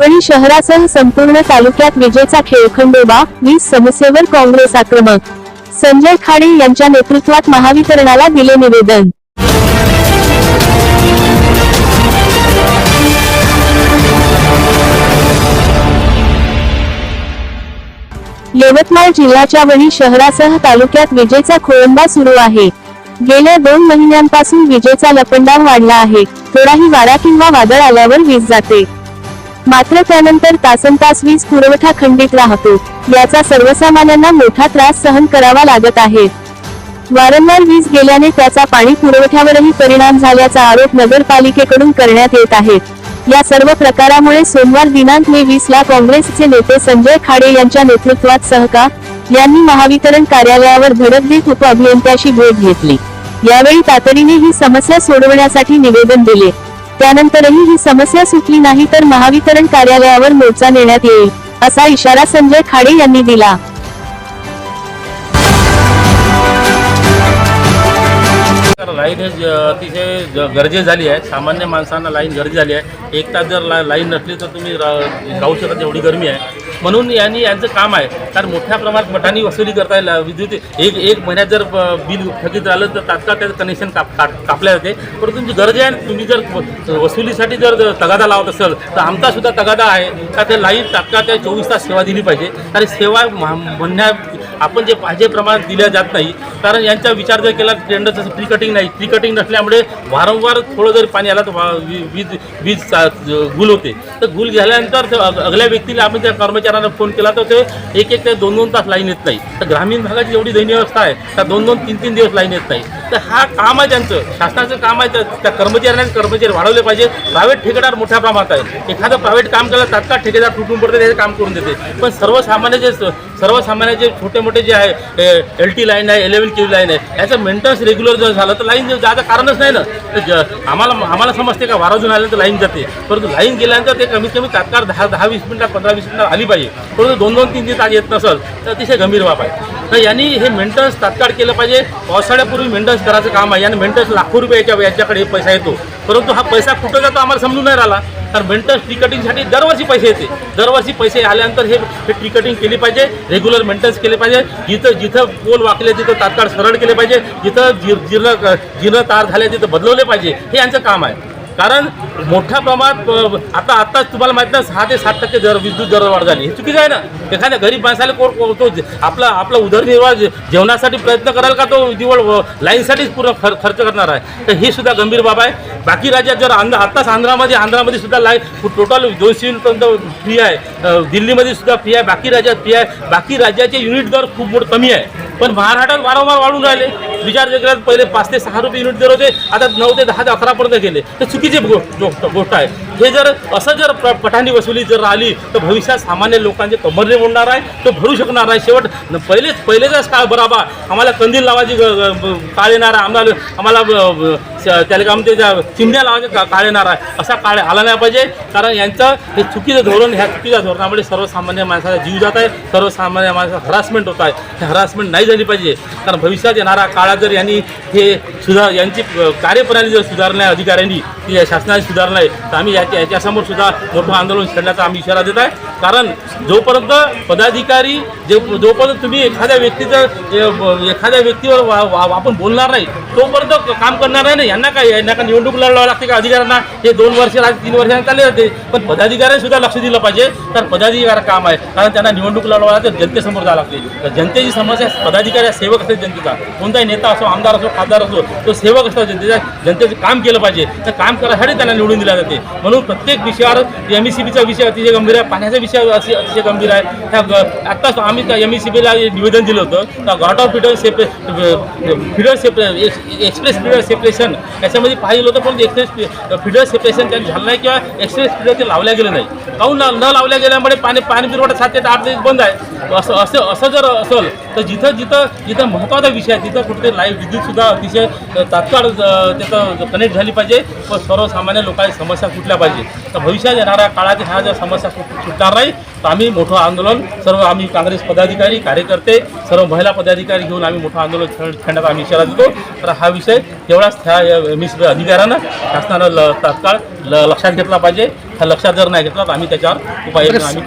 वणी शहरासह संपूर्ण तालुक्यात विजेचा खेळखंडोबा वीज समस्येवर काँग्रेस आक्रमक. संजय खाडे यांच्या नेतृत्वात महावितरणाला दिले निवेदन. यवतमाळ जिल्ह्याच्या वणी शहरासह तालुक्यात विजेचा खोळंबा सुरू आहे. गेल्या दोन महिन्यांपासून विजेचा लपंडाव वाढला आहे. थोडाही वारा किंवा वादळ आल्यावर वीज जाते. मात्र त्यानंतर तासनतास वीज पुरवठा खंडित राहतो. याचा सर्वसामान्यांना मोठा त्रास सहन करावा लागत आहे. वारंवार वीज गेल्याने त्याचा पाणी पुरवठ्यावरही परिणाम झाल्याचा आरोप नगरपालिकेकडून करण्यात येत आहे. या सर्व प्रकारामुळे सोमवार दिनांक मे वीस ला काँग्रेसचे नेते संजय खाडे यांच्या नेतृत्वात सहका यांनी महावितरण कार्यालयावर धडक देत उपअभियंत्याशी भेट घेतली. यावेळी तातडीने ही समस्या सोडवण्यासाठी निवेदन दिले. त्यानंतरही ही समस्या सुटली नाही तर महावितरण कार्यालयावर मोर्चा नेण्यात येईल असा इशारा संजय खाडे यांनी दिला. लाईन हे अतिशय गरजे झाली आहे. सामान्य माणसांना लाईन गरजे झाली आहे. एक तास जर ला लाईन नसली तर तुम्ही रा- राहू शकत एवढी गरमी आहे. म्हणून यांनी यांचं काम आहे. कारण मोठ्या प्रमाणात मठानी वसुली करता येईल. विद्युत एक एक महिन्यात जर बिल थकीत राहिलं तर तात्काळ त्याचं कनेक्शन काप काप कापल्या जाते. पण तुमची गरज आहे तुम्ही जर वसुलीसाठी जर तगादा लावत असाल तर आमचासुद्धा तगादा आहे. का ते लाईन तात्काळ त्या चोवीस तास सेवा दिली पाहिजे. कारण सेवा म्हणण्या आपण जे पाहिजे प्रमाणात दिल्या जात नाही कारण यांचा विचार जर केला टेंडर तसं प्री कटिंग नाही. प्री कटिंग नसल्यामुळे वारंवार थोडं जरी पाणी आलं तर वा- वी- वीज वीज गुल होते. तर गुल झाल्यानंतर अगल्या व्यक्तीला आपण त्या कर्मचाऱ्यांना फोन केला तर ते एक एक ते दोन दोन तास लाईन येत नाही. तर ग्रामीण भागाची एवढी दयनीय अवस्था आहे त्या दोन दोन तीन तीन दिवस लाईन येत नाही. तर हा काम आहे त्यांचं. शासनाचं काम आहे त्या- त्या कर्मचाऱ्यांना कर्मचारी वाढवले पाहिजे. प्रायव्हेट ठेकेदार मोठ्या प्रमाणात आहे. एखादं प्रायव्हेट काम केलं तात्काळ ठेकेदार तुटून पडते त्याचे काम करून देते. पण सर्वसामान्य जे सर्वसामान्य जे छोटे मोठे जे आहे एल टी लाईन आहे इलेव्हन के लाईन आहे याचं मेंटेनन्स रेग्युलर जर झालं तर लाईन जायचं कारणच नाही ना. तर ज- आम्हाला आम्हाला समजते का वाराजून आल्यानंतर लाईन जाते. परंतु लाईन गेल्यानंतर ते कमीत कमी तात्काळ दहा दहा वीस मिनिटात पंधरा वीस मिनिटात आली पाहिजे. परंतु दोन दोन तीन तीन तास येत नसेल तर अतिशय गंभीर बाब आहे. तर यांनी हे मेंटेनन्स तात्काळ केलं पाहिजे. पावसाळ्यापूर्वी मेंटेनन्स करायचं काम आहे. आणि मेंटेनन्स लाखो रुपये याच्या याच्याकडे पैसा येतो. परंतु हा पैसा कुठं जातो आम्हाला समजून नाही राहिला. कारण मेंटेनन्स ट्रिकटिंगसाठी दरवर्षी पैसे येते. दरवर्षी पैसे आल्यानंतर हे हे ट्रिकटिंग केली पाहिजे. रेग्युलर मेंटेनन्स केले पाहिजे. जिथं जिथं पोल वाकले तिथं तात्काळ सरळ केले पाहिजे. जिथं जीर जीर्ण जीर्ण तार झाले तिथं बदलवले पाहिजे. हे यांचं काम आहे. कारण मोठ्या प्रमाणात आता आत्ताच तुम्हाला माहीत नाही सहा ते सात टक्के दर विद्युत दरवाढ झाली. हे चुकीचं आहे ना? एखाद्या गरीब माणसाला कोण तो आपला आपला उदरनिर्वाह जेवणासाठी प्रयत्न कराल का तो निवड लाईनसाठीच पूर्ण खर खर्च करणार आहे? तर ही सुद्धा गंभीर बाब आहे. बाकी राज्यात जर आंध्र आत्ताच आंध्रामध्ये आंध्रामध्ये सुद्धा लाईन टोटल दोनशे युनिटपर्यंत फ्री आहे. दिल्लीमध्ये सुद्धा फ्री आहे. बाकी राज्यात फ्री आहे. बाकी राज्याचे युनिट दर खूप मोठं कमी आहे. पण महाराष्ट्रात वारंवार वाढून राहिले. विचार जर पहिले पाच ते सहा रुपये युनिट दर होते आता नऊ ते दहा ते अकरापर्यंत गेले. तर चुकीची गोष्ट गोष्ट आहे. हे जर असं जर प- पठाणी वसुली जर राहिली तर भविष्यात सामान्य लोकांचे कमरने मोडणार आहे तो भरू शकणार नाही शेवट पहिलेच पहिलेच पहिलेचाच काळ बराबा आम्हाला कंदील लावायची काळ येणार आहे. आम्हाला आम्हाला त्याला काय म्हणते चिमण्या लावायचे का- काळ येणार आहे. असा काळ आला नाही पाहिजे. कारण यांचं हे चुकीचं धोरण ह्या चुकीच्या धोरणामुळे सर्वसामान्य माणसाचा जीव जात आहे. सर्वसामान्य माणसाचा हरासमेंट होत आहे. हे हरासमेंट नाही झाली पाहिजे. कारण भविष्यात येणारा काळात जर यांनी हे सुधार यांची कार्यप्रणाली जर सुधारण्या अधिकाऱ्यांनी ती शासनाने सुधारणं आहे तर आम्ही या याच्यासमोर सुद्धा मोठं आंदोलन छेडण्याचा आम्ही इशारा देत आहे. कारण जोपर्यंत पदाधिकारी जे जोपर्यंत तुम्ही एखाद्या व्यक्तीचं एखाद्या व्यक्तीवर वा- वा- आपण बोलणार नाही तोपर्यंत काम करणार नाही. ना यांना काय यांना काय निवडणूक लढवावं लागते का अधिकाऱ्यांना? हे दोन वर्ष राहते तीन वर्षांनी चालले जाते. पण पदाधिकाऱ्यांनी सुद्धा लक्ष दिलं पाहिजे. तर पदाधिकारी काम आहे. कारण त्यांना निवडणूक लढवावं लागते जनतेसमोर जावं लागते. तर जनतेची समस्या पदाधिकारी सेवक असते जनतेचा. कोणताही नेता असो आमदार असो खासदार असो तो सेवक असतो जनतेचा. जनतेचं काम केलं पाहिजे. तर काम करायसाठी त्यांना निवडून दिला जाते. म्हणून प्रत्येक विषयावर एम ई सी बीचा विषय अतिशय गंभीर आहे. पाण्याचा विषय अति- अतिशय गंभीर आहे. ह्या आत्ताच आम्ही त्या एम ई सी बीला निवेदन दिलं होतं. तर घाट off feeder सेपरे feeder सेपरे express feeder separation याच्यामध्ये पाहिजे होतं पण एक्सप्रेस फिडर सेपरेशन त्यांनी झालं नाही किंवा एक्सप्रेस फिडर ते लावल्या गेलं नाही. काहून न लावल्या गेल्यामुळे पाणी पाणी पुरवठा सात ते आठ दिवस बंद आहे. असं असं असं जर असेल तर जिथं जिथं जिथं महत्त्वाचा विषय आहे तिथं कुठे लाईव्ह विद्युतसुद्धा अतिशय तात्काळ त्याचं कनेक्ट झाली पाहिजे व सर्वसामान्य लोकांची समस्या सुटल्या पाहिजे. तर भविष्यात येणाऱ्या काळात ह्या ज्या समस्या सुटणार नाही तर आम्ही मोठं आंदोलन सर्व आम्ही काँग्रेस पदाधिकारी कार्यकर्ते सर्व महिला पदाधिकारी घेऊन आम्ही मोठं आंदोलन छेड- छेडण्याचा आम्ही इशारा देतो. तर हा विषय तेवढाच त्या मिश्र अधिकाऱ्यानं शासनानं ल तात्काळ ल लक्षात घेतला पाहिजे. हा लक्षात जर नाही घेतला तर आम्ही त्याच्यावर उपाययोजना आम्ही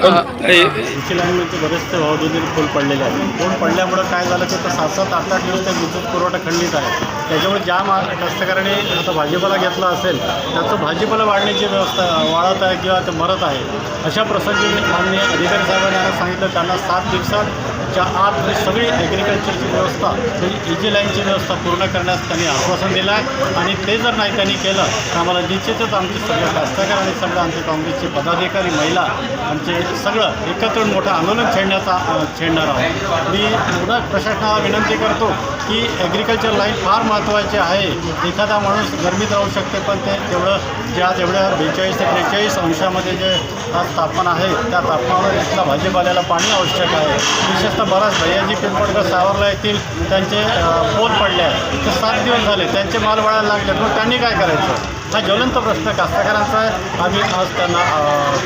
लाईनमध्ये बरेचसे वाहतुकीचे पूल पडलेले आहेत. पूल पडल्यामुळं काय झालं की आता सात सात आठ आठ दिवस त्या विद्युत पुरवठा खंडित आहे. त्याच्यामुळे ज्या मा कष्टकऱ्याने आता भाजीपाला घेतला असेल त्याचं भाजीपाला वाढण्याची व्यवस्था वाढत आहे किंवा ते मरत आहे अशा प्रसंगी माननीय अधिकारी साहेबांनी सांगितलं त्यांना सात दिवसाच्या आत सगळी ॲग्रिकल्चरची व्यवस्था म्हणजे इजी लाईनची व्यवस्था पूर्ण करण्यास त्यांनी आश्वासन दिलं आहे. आणि ते जर नाही त्यांनी केलं तर आम्हाला निश्चितच आमचे सगळे कास्तकार आणि सगळं आमचे काँग्रेसचे पदाधिकारी महिला आमचे सगळं एकत्र मोठं आंदोलन छेडण्याचा छेडणार आहोत. मी एवढा प्रशासनाला विनंती करतो की ॲग्रिकल्चर लाईन फार महत्त्वाची आहे. एखादा माणूस गरमीत राहू शकते पण ते तेवढं ज्या तेवढ्या बेचाळीस ते त्रेचाळीस अंशामध्ये जे आज तापमान आहे त्या तापमानावर इथला भाजीपाल्याला पाणी आवश्यक आहे. विशेषतः बराच भैयाजी पिंपडकर सावरला येथील त्यांचे पोत पोल पडले आहेत. तर सात दिवस झाले त्यांचे माल वळायला लागले मग त्यांनी काय करायचं? हा ज्वलंत प्रश्न कास्तकारांचा आहे. आम्ही आज त्यांना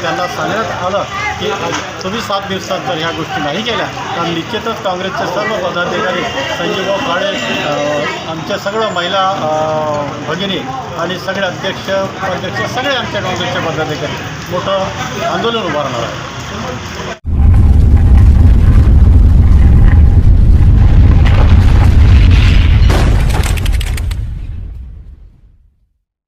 त्यांना सांगण्यात आलं की तुम्ही सात दिवसात जर ह्या गोष्टी नाही केल्या तर निश्चितच काँग्रेसचे सर्व पदाधिकारी संजीवभाऊ आणि आमच्या सगळं महिला भगिनी आणि सगळे अध्यक्ष उपाध्यक्ष सगळे आमच्या काँग्रेसच्या पदाधिकारी मोठं आंदोलन उभारणार आहे